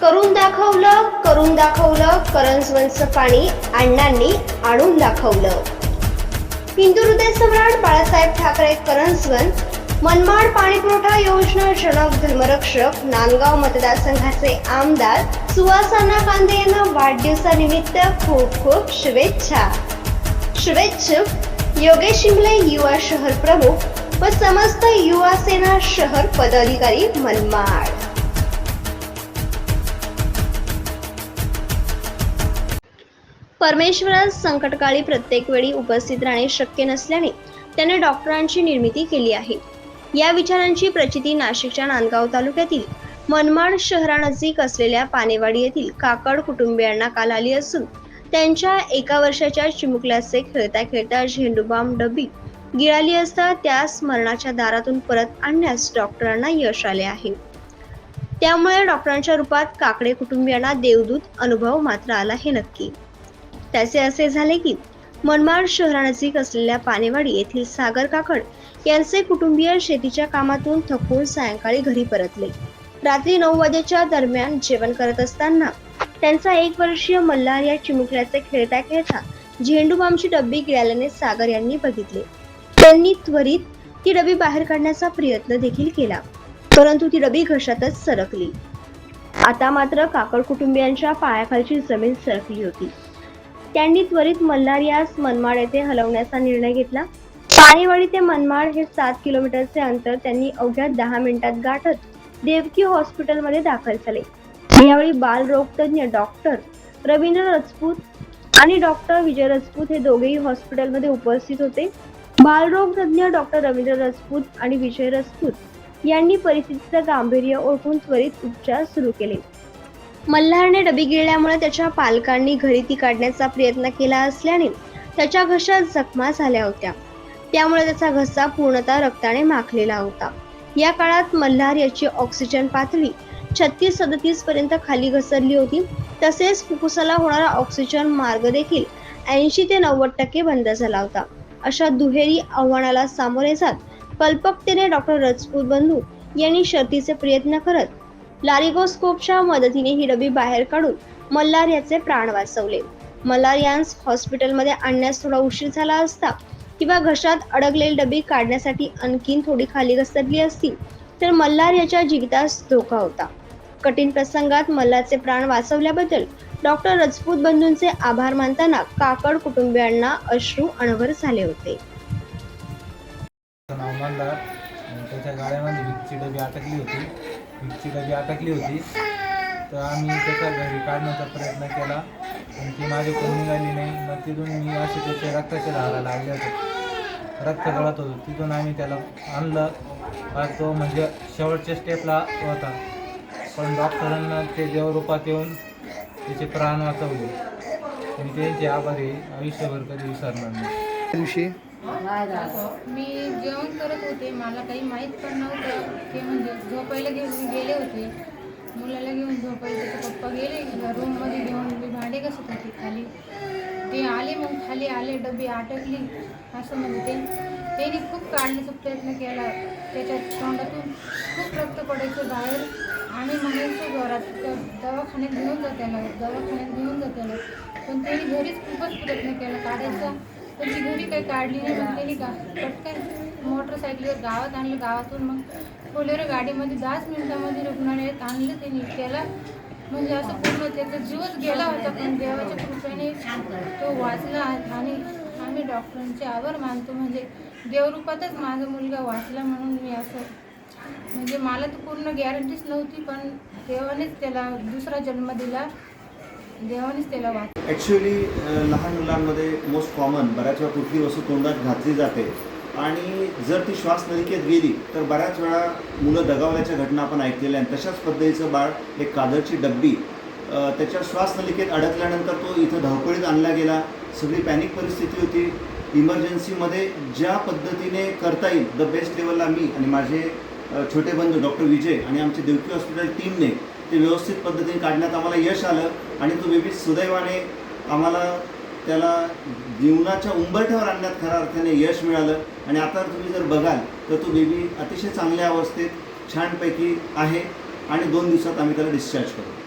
करून दाखवलं करून दाखवलं करंजवनचं पाणी अण्णांनी आणून दाखवलं. हिंदू हृदय सम्राट बाळासाहेब ठाकरे करंजवन मनमाड पाणीपुरवठा योजना जनक धर्मरक्षक नांदगाव मतदारसंघाचे आमदार सुवासाना कांदे यांना वाढदिवसानिमित्त खूप खूप शुभेच्छा. शुभेच्छुक योगेश शिंगले युवा शहर प्रमुख व समस्त युवा सेना शहर पदाधिकारी मनमाड. परमेश्वरास संकटकाळी प्रत्येक वेळी उपस्थित राहणे शक्य नसल्याने त्याने डॉक्टरांची निर्मिती केली आहे. या विचारांची प्रचिती नाशिकच्या नांदगाव तालुक्यातील मनमाड शहरानजीक असलेल्या पानेवाडी येथील काकड कुटुंबियांना काल आली असून त्यांच्या एका वर्षाच्या चिमुकल्याचे खेळता खेळता झेंडूबाम डबी गिळाली असता त्यास मरणाच्या दारातून परत आणण्यास डॉक्टरांना यश आले आहे. त्यामुळे डॉक्टरांच्या रूपात काकडे कुटुंबियांना देवदूत अनुभव मात्र आला हे नक्की. त्याचे असे झाले की मनमाड शहरानजीक असलेल्या पानेवाडी येथील सागर काकड यांचे कुटुंबीय शेतीच्या कामातून थकून सायंकाळी घरी परतले. रात्री नऊ वाजेच्या दरम्यान जेवण करत असताना त्यांचा एक वर्षीय मल्हार या चिमुकल्याचे खेळता खेळता झेंडूबामची डब्बी गिळाल्याने सागर यांनी बघितले. त्यांनी त्वरित ती डबी बाहेर काढण्याचा प्रयत्न देखील केला परंतु ती डबी घशातच सरकली. आता मात्र काकड कुटुंबियांच्या पायाखालची जमीन सरकली होती. त्यांनी त्वरित मल्हार यास मनमाड येथे हलवण्याचा निर्णय घेतला. पाणीवाडी ते मनमाड हे सात किलोमीटरचे अंतर त्यांनी अवघ्या दहा मिनिटात गाठत देवकी हॉस्पिटलमध्ये दाखल झाले. यावेळी बालरोगतज्ञ डॉक्टर रवींद्र राजपूत आणि डॉक्टर विजय रजपूत हे दोघेही हॉस्पिटलमध्ये उपस्थित होते. बालरोगतज्ञ डॉक्टर रवींद्र राजपूत आणि विजय राजपूत यांनी परिस्थितीचं गांभीर्य ओळखून त्वरित उपचार सुरू केले. मल्हारने डबी गिळल्यामुळे त्याच्या पालकांनी घरी ती काढण्याचा प्रयत्न केला असल्याने त्याच्या घशात जखमा झाल्या होत्या. त्यामुळे त्याचा घसा पूर्णतः रक्ताने माखलेला होता. या काळात मल्हार याची ऑक्सिजन पातळी छत्तीस सदतीस पर्यंत खाली घसरली होती. तसेच फुफ्फुसाला होणारा ऑक्सिजन मार्ग देखील ऐंशी ते नव्वद टक्के बंद झाला होता. अशा दुहेरी आव्हानाला सामोरे जात कल्पकतेने डॉक्टर रजपूत बंधू यांनी शर्तीचे प्रयत्न करत लारिगोस्कोपच्या मदतीने ही डबी बाहेर काढून मल्हार याचे प्राण वाचवले. मल्हार यांस हॉस्पिटलमध्ये आणण्यास थोडा उशीर झाला असता किंवा घशात अडकलेली डबी काढण्यासाठी आणखीन थोडी खाली घसरली असती तर मल्हार याच्या जीवितास धोका होता. कठीण प्रसंगात मल्हारचे प्राण वाचवल्याबद्दल डॉक्टर राजपूत बंधूंचे आभार मानताना काकड कुटुंबियांना अश्रू अनवर झाले होते. त्याच्या गाड्यामध्ये विकची डबी अटकली होती. तिला जी अटकली होती. तर आम्ही त्याच्या घरी काढण्याचा प्रयत्न केला. पण ती माझी कोणी निघाली नाही. मग तिथून मी असे त्याचे रक्ताचे धारा लागले होते. रक्त गळत होतो. तिथून आम्ही त्याला आणलं. तो म्हणजे शेवटच्या स्टेपला होता. पण डॉक्टरांना ते देवरूपात येऊन त्याचे प्राण वाचवले. आणि त्यांचे आभारी आयुष्यभर कधी विसरणार नाही. दिवशी मी जेवण करत होते मला काही माहीत पण नव्हतं ते म्हणजे झोपायला घेऊन गेले होते. मुलाला घेऊन झोपायला त्याचे पप्पा गेले रूममध्ये घेऊन मी भांडे कसं होते खाली. ते आले मग खाली आले डबी आटकली. असं म्हणजे ते त्यांनी खूप काढण्याचा प्रयत्न केला. त्याच्या तोंडातून खूप रक्त पडायचं बाहेर. आणि म्हणायचो जोरात तर दवाखान्यात घेऊन जा दवाखान्यात घेऊन जा पण त्यांनी घरीच खूपच प्रयत्न केला काढायचा. पण ती घरी काही काढली नाही मग गा पटकन मोटरसायकलीवर गावात आणलं गावातून मग बोलेरो गाडीमध्ये दहाच मिनिटामध्ये रुग्णालयात आणलं त्यांनी. त्याला म्हणजे असं पूर्ण त्याचा जीवच गेला होता पण देवाच्या कृपेने तो वाचला आणि आम्ही डॉक्टरांचे आभार मानतो. म्हणजे देवरूपातच माझा मुलगा वाचला म्हणून मी असं म्हणजे मला तर पूर्ण गॅरंटीच नव्हती पण देवानेच त्याला दुसरा जन्म दिला. देवानेच त्याला वाच ॲक्च्युली लहान मुलांमध्ये मोस्ट कॉमन बऱ्याच वेळा कुठली वस्तू तोंडात घातली जाते. आणि जर ती श्वास नलिकेत गेली तर बऱ्याच वेळा मुलं दगावल्याच्या घटना आपण ऐकलेल्या आहेत. तशाच पद्धतीचं बाळ एक कादरची डब्बी त्याच्या श्वास नलिकेत अडकल्यानंतर तो इथं धावपळीत आणला गेला. सगळी पॅनिक परिस्थिती होती. इमर्जन्सीमध्ये ज्या पद्धतीने करता येईल द बेस्ट लेवलला मी आणि माझे छोटे बंधू डॉक्टर विजय आणि आमची देवकी हॉस्पिटल टीमने ते व्यवस्थित पद्धतीने काढण्यात आम्हाला यश आलं आणि तो बेबी सुदैवाने आम्हाला त्याला जीवनाच्या उंबरठ्यावर आणण्यात खऱ्या अर्थाने यश मिळालं. आणि आता तुम्ही जर बघाल तर तो बेबी अतिशय चांगल्या अवस्थेत छानपैकी आहे आणि दोन दिवसात आम्ही त्याला डिस्चार्ज करू.